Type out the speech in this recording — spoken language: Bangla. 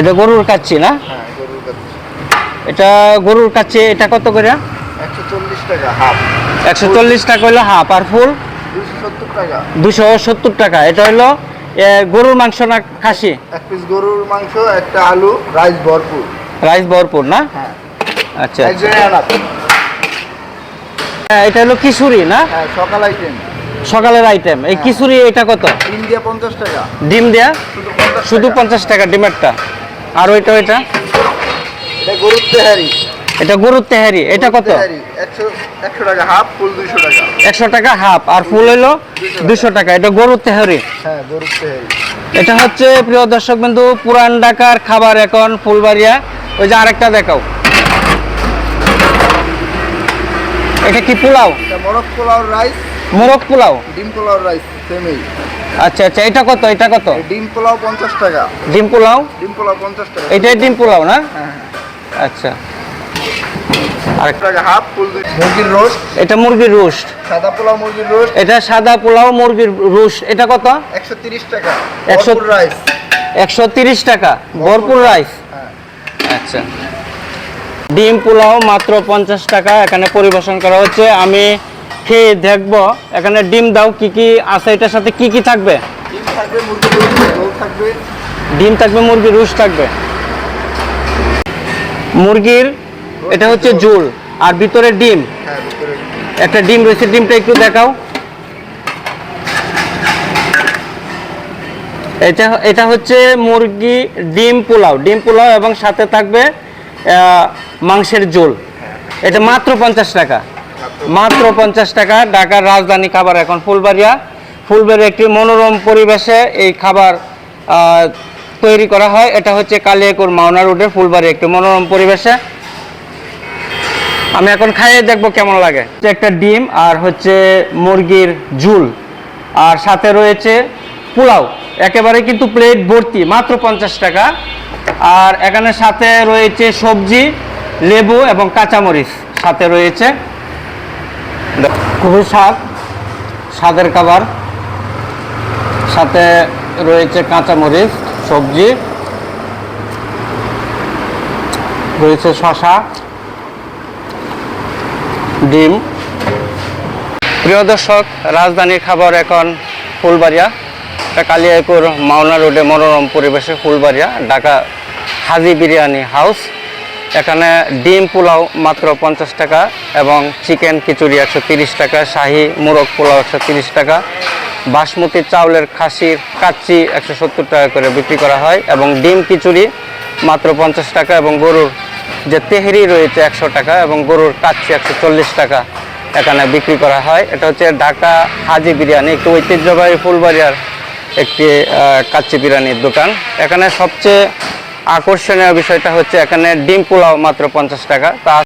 এটা গরুর কাচ্ছি না? হ্যাঁ এটা গরুর কাচ্ছি এটা কত করে? একশো চল্লিশ টাকা হলো হাফ আর ফুল? দুশো সত্তর টাকা। এটা হলো গরুর মাংস না খাসি? এক পিস গরুর মাংস একটা আলু রাইস ভরপুর। রাইস ভরপুর না? হ্যাঁ। আচ্ছা আচ্ছা। হ্যাঁ, এটা হলো কিশোরী না? সকাল আইটেম। সকালের আইটেম। এই হ্যাঁ। এটা কত? ইন্ডিয়া পঞ্চাশ টাকা। ডিম দেয়া? শুধু পঞ্চাশ টাকা। পঞ্চাশ টাকা ডিমেরটা। আর ওইটা ওইটা? এটা গরুর তেহারি। এটা গরুর তেহারি এটা কত? একশো টাকা হাফ ফুল দুইশো টাকা। একশো টাকা হাফ আর ফুল হইল দুশো টাকা। এটা গরুর তেহারি? হ্যাঁ গরুর তেহারি। এটা হচ্ছে প্রিয় দর্শক বিন্দু পুরান ঢাকার খাবার এখন ফুলবাড়িয়া। ওই যে আরেকটা দেখাও। এটা কি পোলাও? এটা মরক পোলাও রাইস। মোরগ পোলাও। ডিম পোলাও রাইস সেমই আচ্ছা আচ্ছা এটা কত এটা কত? ডিম পোলাও পঞ্চাশ টাকা। ডিম পোলাও? ডিম পোলাও পঞ্চাশ টাকা। এটাই ডিম পোলাও না? হ্যাঁ আচ্ছা। এক টাকা হাফ ফুল দুই মুরগির রোস্ট। এটা মুরগির রোস্ট। সাদা পোলাও মুরগির রোস্ট। এটা সাদা পোলাও মুরগির রোস্ট। এটা কত? একশো তিরিশ টাকা। একশো- একশো রাইস। একশো তিরিশ টাকা। ভরপুর রাইস। হ্যাঁ। আচ্ছা। ডিম পোলাও মাত্র পঞ্চাশ টাকা। এখানে পরিবেশন করা হচ্ছে। আমি খেয়ে দেখব এখানে ডিম দাও কি কি আছে এটার সাথে কি কি থাকবে? ডিম থাকবে মুরগির রুশ থাকবে। মুরগির এটা হচ্ছে আর ভিতরে ডিম। হ্যাঁ একটা ডিম রয়েছে ডিমটা একটু দেখাও। এটা এটা হচ্ছে মুরগি ডিম পোলাও ডিম পোলাও এবং সাথে থাকবে আহ, মাংসের ঝোল। এটা মাত্র পঞ্চাশ টাকা। মাত্র পঞ্চাশ টাকা ঢাকার রাজধানী খাবার এখন ফুলবাড়িয়া। ফুলবাড়ির একটি মনোরম পরিবেশে এই খাবার তৈরি করা হয়। এটা হচ্ছে কালিয়াকুর মাওনা রোডের ফুলবাড়ি একটি মনোরম পরিবেশে। আমি এখন খাইয়ে দেখব কেমন লাগে। একটা ডিম আর হচ্ছে মুরগির ঝুল। আর সাথে রয়েছে পোলাও। একেবারে কিন্তু প্লেট ভর্তি, মাত্র পঞ্চাশ টাকা। আর এখানে সাথে রয়েছে সবজি, লেবু এবং কাঁচামরিচ সাথে রয়েছে। খুবই স্বাদ স্বাদের খাবার, সাথে রয়েছে কাঁচামরিচ, সবজি, রয়েছে শশা, ডিম। প্রিয় দর্শক রাজধানীর খাবার এখন ফুলবাড়িয়া কালিয়াকুর মাওনা রোডে মনোরম পরিবেশে ফুলবাড়িয়া, ঢাকা হাজি বিরিয়ানি হাউস। এখানে ডিম পোলাও মাত্র পঞ্চাশ টাকা এবং চিকেন খিচুড়ি একশো তিরিশ টাকা, শাহি মোরগ পোলাও একশো তিরিশ টাকা, বাসমতি চাউলের খাসির কাচ্চি একশো সত্তর টাকা করে বিক্রি করা হয় এবং ডিম খিচুড়ি মাত্র পঞ্চাশ টাকা এবং গরুর যে তেহরি রয়েছে একশো টাকা এবং গরুর কাচ্চি একশো চল্লিশ টাকা এখানে বিক্রি করা হয়। এটা হচ্ছে ঢাকা হাজি বিরিয়ানি, একটি ঐতিহ্যবাহী ফুলবাড়িয়ার একটি কাচ্চি বিরিয়ানির দোকান। এখানে সবচেয়ে আকর্ষণীয় বিষয়টা হচ্ছে এখানে ডিম পোলাও মাত্র পঞ্চাশ টাকা। তা